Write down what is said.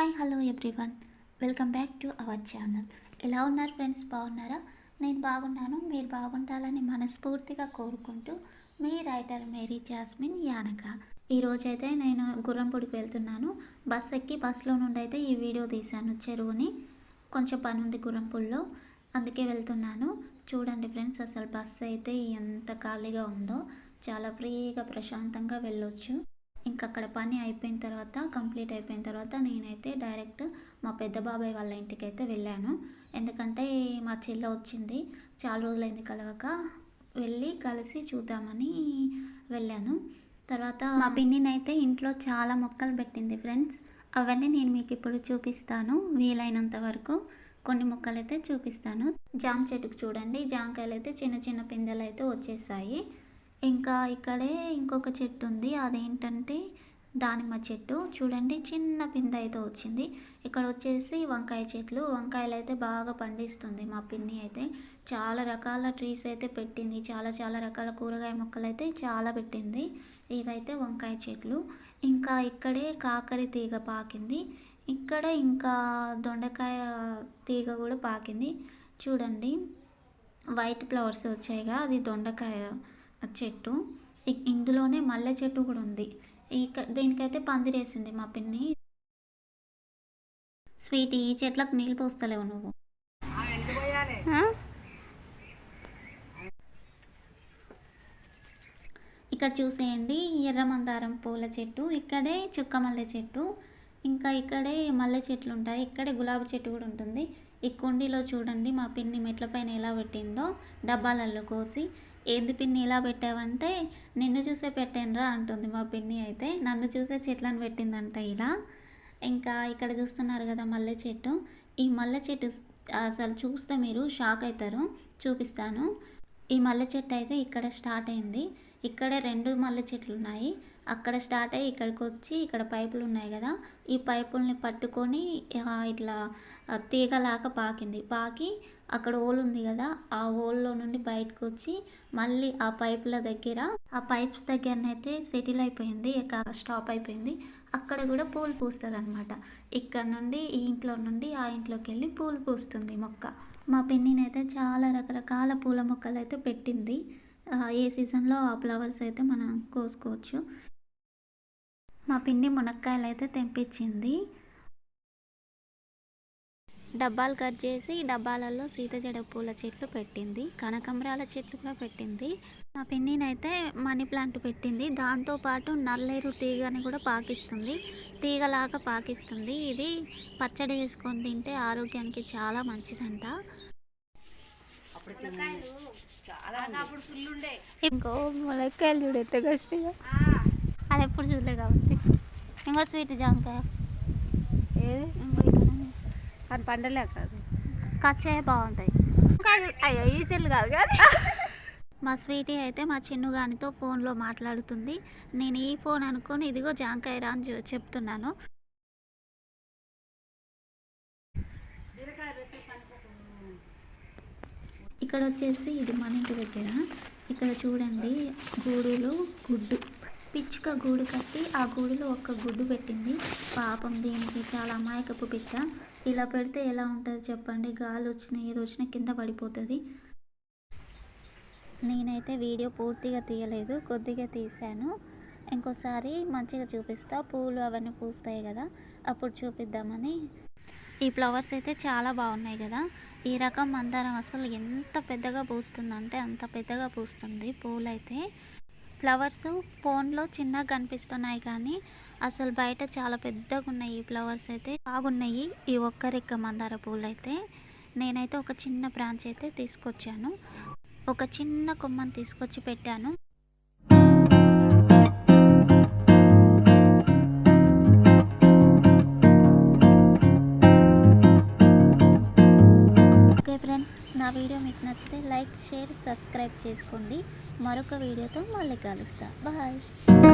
Hi hello everyone. Welcome back to our channel. ఎలా ఉన్నారు friends? బాగున్నారా? నేను బాగున్నాను. మీరు బాగుండాలని మనస్ఫూర్తిగా కోరుకుంటూ మీ రైటర్ మేరీ జాస్మిన్ యానక. ఈరోజైతే నేను గుర్రంపూడికి వెళ్తున్నాను. బస్ ఎక్కి బస్సులో నుండి అయితే ఈ వీడియో తీశాను చెరువుని. కొంచెం పని ఉంది గుర్రంపూడిలో అందుకే వెళ్తున్నాను. చూడండి ఫ్రెండ్స్ అసలు బస్సు అయితే ఎంత ఖాళీగా ఉందో. చాలా ఫ్రీగా ప్రశాంతంగా వెళ్ళొచ్చు. ఇంకా అక్కడ పని అయిపోయిన తర్వాత కంప్లీట్ అయిపోయిన తర్వాత నేనైతే డైరెక్ట్ మా పెద్ద బాబాయ్ వాళ్ళ ఇంటికి అయితే వెళ్ళాను. ఎందుకంటే మా చెల్లె వచ్చింది చాలా రోజులైంది కలవక వెళ్ళి కలిసి చూద్దామని వెళ్ళాను. తర్వాత మా పిన్నినైతే ఇంట్లో చాలా మొక్కలు పెట్టింది ఫ్రెండ్స్. అవన్నీ నేను మీకు ఇప్పుడు చూపిస్తాను వీలైనంత వరకు కొన్ని మొక్కలు అయితే చూపిస్తాను. జామ చెట్టుకు చూడండి జామకాయలు అయితే చిన్న చిన్న పిందెలు అయితే వచ్చేసాయి. ఇంకా ఇక్కడే ఇంకొక చెట్టు ఉంది. అదేంటంటే దానిమ్మ చెట్టు. చూడండి చిన్న పిందె అయితే వచ్చింది. ఇక్కడ వచ్చేసి వంకాయ చెట్లు. వంకాయలు అయితే బాగా పండిస్తుంది మా పిన్ని అయితే. చాలా రకాల ట్రీస్ అయితే పెట్టింది. చాలా చాలా రకాల కూరగాయ మొక్కలు అయితే చాలా పెట్టింది. ఇవైతే వంకాయ చెట్లు. ఇంకా ఇక్కడే కాకరి తీగ పాకింది. ఇక్కడ ఇంకా దొండకాయ తీగ కూడా పాకింది. చూడండి వైట్ ఫ్లవర్స్ వచ్చాయిగా. అది దొండకాయ చెట్టు. ఇ- ఇందులోనే మల్లె చెట్టు కూడా ఉంది. ఇక దీనికైతే పందిరేసింది మా పిన్ని. స్వీట్ ఈ చెట్లకు నీళ్ళు పోస్తలేవు నువ్వు? ఇక్కడ చూసేయండి ఎర్ర మందారం పూల చెట్టు. ఇక్కడే చుక్క మల్లె చెట్టు. ఇంకా ఇక్కడే మల్లె చెట్లు ఉంటాయి. ఇక్కడే గులాబీ చెట్టు కూడా ఉంటుంది. ఈ కుండీలో చూడండి మా పిన్ని మెట్ల పైన ఎలా పెట్టిందో. డబ్బాలలో కోసి ఏంది పిన్ని ఇలా పెట్టావంటే? నిన్ను చూసే పెట్టానురా అంటుంది మా పిన్ని అయితే. నన్ను చూసే చెట్లను పెట్టిందంట ఇలా. ఇంకా ఇక్కడ చూస్తున్నారు కదా మల్లె చెట్టు. ఈ మల్లె చెట్టు అసలు చూస్తే మీరు షాక్ అవుతారు చూపిస్తాను. ఈ మల్లె చెట్టు అయితే ఇక్కడ స్టార్ట్ అయింది. ఇక్కడే రెండు మల్లె చెట్లు ఉన్నాయి. అక్కడ స్టార్ట్ అయ్యి ఇక్కడికి వచ్చి ఇక్కడ పైపులు ఉన్నాయి కదా ఈ పైపుల్ని పట్టుకొని ఇట్లా తీగలాగా పాకింది. పాకి అక్కడ హోల్ ఉంది కదా ఆ హోల్లో నుండి బయటకు వచ్చి మళ్ళీ ఆ పైపుల దగ్గర ఆ పైప్స్ దగ్గరనైతే సెటిల్ అయిపోయింది ఇక్కడ స్టాప్ అయిపోయింది. అక్కడ కూడా పూలు పూస్తుంది అనమాట ఇక్కడ నుండి ఈ ఇంట్లో నుండి ఆ ఇంట్లోకి వెళ్ళి పూలు పూస్తుంది మొక్క. మా పిన్నినైతే చాలా రకరకాల పూల మొక్కలు అయితే పెట్టింది ఏ సీజన్లో ఆ ఫ్లవర్స్ అయితే మనం కోసుకోవచ్చు. మా పిన్ని మునక్కాయలు అయితే తెంపించింది డబ్బాలు కట్ చేసి డబ్బాలలో సీతజడ పూల చెట్లు పెట్టింది. కనకంబరాల చెట్లు కూడా పెట్టింది. మా పిన్నినైతే మనీ ప్లాంట్ పెట్టింది. దాంతోపాటు నల్లేరు తీగని కూడా పాకిస్తుంది. తీగలాగా పాకిస్తుంది. ఇది పచ్చడి వేసుకొని తింటే ఆరోగ్యానికి చాలా మంచిదంట. అప్పుడు ఫుల్ ఉండే. ఇంకో ములక్కాయలు చూడు కష్టంగా. అది ఎప్పుడు చూడలే కాబట్టి. ఇంకో స్వీట్ జామకాయ ఏది. కానీ పండలే కాదు. కచ్చాయ బాగుంటాయి. అయ్యో ఈ సెల్ కాదు కదా. మా స్వీటీ అయితే మా చిన్నుగానితో ఫోన్లో మాట్లాడుతుంది. నేను ఈ ఫోన్ అనుకొని ఇదిగో జాంకాయ రా అని చెప్తున్నాను. ఇక్కడ వచ్చేసి ఇది మన ఇంటి దగ్గర. ఇక్కడ చూడండి గూడులో గుడ్డు. పిచ్చుక గూడు కట్టి ఆ గూడులో ఒక గుడ్డు పెట్టింది. పాపం దీనికి చాలా అమాయకపు పిట్ట ఇలా పెడితే ఎలా ఉంటుంది చెప్పండి? గాలి వచ్చిన ఏది వచ్చినా కింద పడిపోతుంది. నేనైతే వీడియో పూర్తిగా తీయలేదు. కొద్దిగా తీశాను. ఇంకోసారి మంచిగా చూపిస్తా. పూలు అవన్నీ పూస్తాయి కదా అప్పుడు చూపిద్దామని. ఈ ఫ్లవర్స్ అయితే చాలా బాగున్నాయి కదా. ఈ రకం మందారం అసలు ఎంత పెద్దగా పూస్తుందంటే అంత పెద్దగా పూస్తుంది పూలైతే. ఫ్లవర్స్ ఫోన్లో చిన్నగా కనిపిస్తున్నాయి కానీ అసలు బయట చాలా పెద్దగా ఉన్నాయి ఈ ఫ్లవర్స్ అయితే. బాగున్నాయి. ఈ ఒక్క రెక్క మందార పూలు అయితే నేనైతే ఒక చిన్న బ్రాంచ్ అయితే తీసుకొచ్చాను. ఒక చిన్న కొమ్మని తీసుకొచ్చి పెట్టాను. ఓకే ఫ్రెండ్స్ నా వీడియో మీకు నచ్చితే లైక్ షేర్ సబ్స్క్రైబ్ చేసుకోండి. మరొక వీడియోతో మళ్ళీ కలుస్తా. బాయ్.